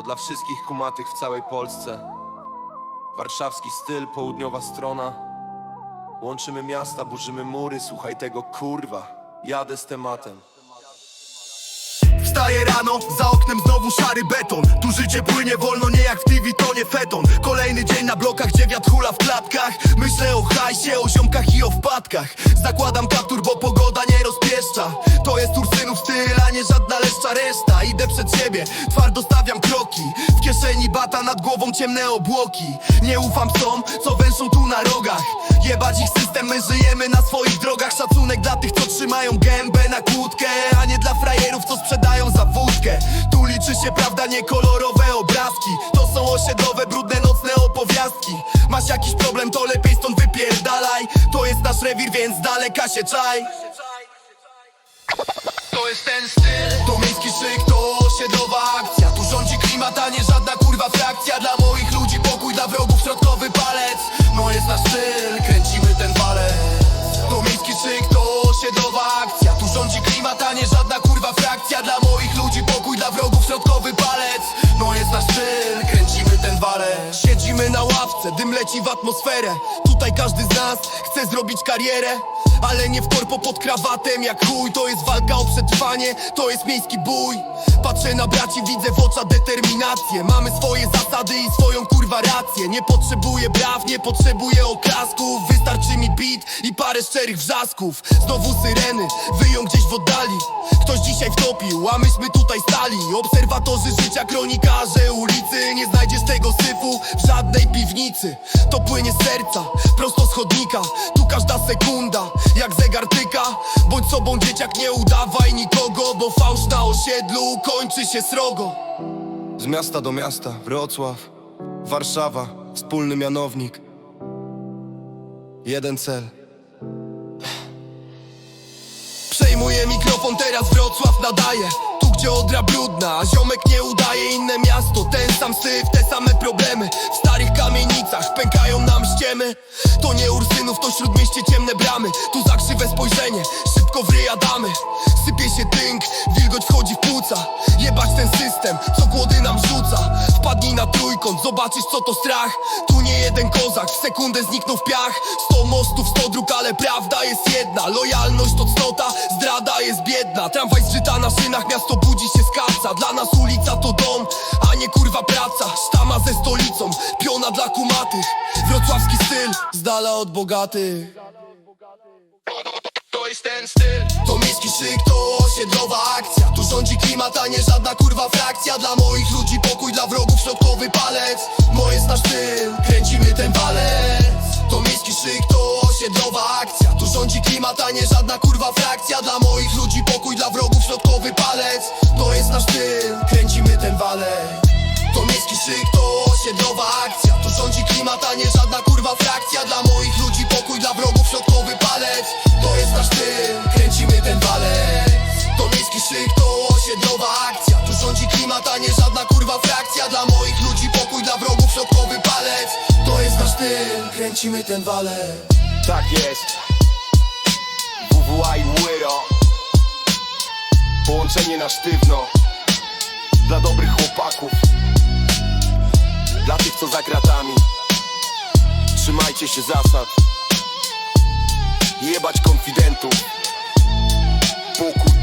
To dla wszystkich kumatych w całej Polsce. Warszawski styl, południowa strona. Łączymy miasta, burzymy mury, słuchaj tego kurwa. Jadę z tematem. Wstaję rano, za oknem znowu szary beton Tu życie płynie wolno, nie jak w TV, to nie feton Kolejny dzień na blokach, gdzie wiatr hula w klatkach Myślę o hajsie, o ziomkach i o wpadkach Zakładam kaptur, bo pogoda nie rozpieszcza To jest Ursynów styl, nad głową ciemne obłoki. Nie ufam psom, co węszą tu na rogach. Jebać ich system, my żyjemy na swoich drogach. Szacunek dla tych, co trzymają gębę na kłódkę A nie dla frajerów, co sprzedają za wódkę. Tu liczy się prawda, nie kolorowe obrazki. To są osiedlowe, brudne, nocne opowiastki. Masz jakiś problem, to lepiej stąd wypierdalaj. To jest nasz rewir, więc z daleka się czaj. To jest ten styl. To miejski szyk, to osiedlowa frakcja Dla moich ludzi pokój, dla wrogów środkowy palec. No jest nasz styl, kręcimy ten walec. To miejski szyk, to osiedlowa akcja. Tu rządzi klimat, a nie żadna kurwa frakcja. Dla moich ludzi pokój, dla wrogów środkowy palec. No jest nasz styl, kręcimy ten walec. Siedzimy na ławce, dym leci w atmosferę. Tutaj każdy z nas chce zrobić karierę ale nie w korpo pod krawatem. Jak chuj To jest walka o przetrwanie, to jest miejski bój Patrzę na braci, widzę w oczach determinację. Mamy swoje zasady i swoją kurwa rację. Nie potrzebuję braw, nie potrzebuję oklasków. Wystarczy mi beat i parę szczerych wrzasków. Znowu syreny, wyją gdzieś w oddali. Ktoś dzisiaj wtopił, a myśmy tutaj stali. Obserwatorzy życia, kronikarze ulicy. Nie znajdziesz tego syfu w żadnej piwnicy. To płynie z serca, prosto z chodnika. Tu każda sekunda, jak zegar tyka Bądź sobą dzieciak, nie udawaj nikogo Bo fałsz na osiedlu kończy się srogo. Z miasta do miasta, Wrocław, Warszawa, wspólny mianownik. Jeden cel. Przejmuję mikrofon, teraz Wrocław nadaje. Tu gdzie odra brudna, a ziomek nie udaje Inne miasto, ten sam syf, te same problemy. W starych kamienicach pękają nam ściemy. To nie Ursynów, to śródmieście ciemne bramy. Tu za krzywe spojrzenie, szybko wyjadamy. Sypie się tynk, wilgoć wchodzi w płuca. Jebać ten system, co głody nam rzuca. Wpadnij na trójkąt, zobaczysz co to strach. Tu nie jeden kozak, w sekundę zniknął w piach. Sto mostów, sto dróg, ale prawda jest jedna. Lojalność to cnota, zdrada jest biedna. Tramwaj zżyta na szynach, miasto budzi się z kaca. Dla nas ulica to dom, a nie kurwa praca. Sztama ze stolicą, piona dla kumatych. Wrocławski styl, z dala od bogatych jest ten styl. To miejski szyk, to osiedlowa akcja. Tu rządzi klimat, a nie żadna kurwa frakcja. Dla moich ludzi pokój, dla wrogów środkowy palec. No jest nasz styl, kręcimy ten walec. To miejski szyk, to osiedlowa akcja. Tu rządzi klimat, a nie żadna kurwa frakcja. Dla moich ludzi pokój, dla wrogów środkowy palec. To jest nasz styl, kręcimy ten walec. To miejski szyk, to osiedlowa akcja. Tu rządzi klimat, a nie żadna kurwa frakcja. Dla moich Styl, kręcimy ten walec. To miejski szyk, to osiedlowa akcja. Tu rządzi klimat, a nie żadna kurwa frakcja. Dla moich ludzi pokój, dla wrogów środkowy palec. To jest nasz styl, kręcimy ten walec. Tak jest. WWA i Łyro Połączenie na sztywno. Dla dobrych chłopaków. Dla tych co za kratami. Trzymajcie się zasad Jebać konfidentów. Pokój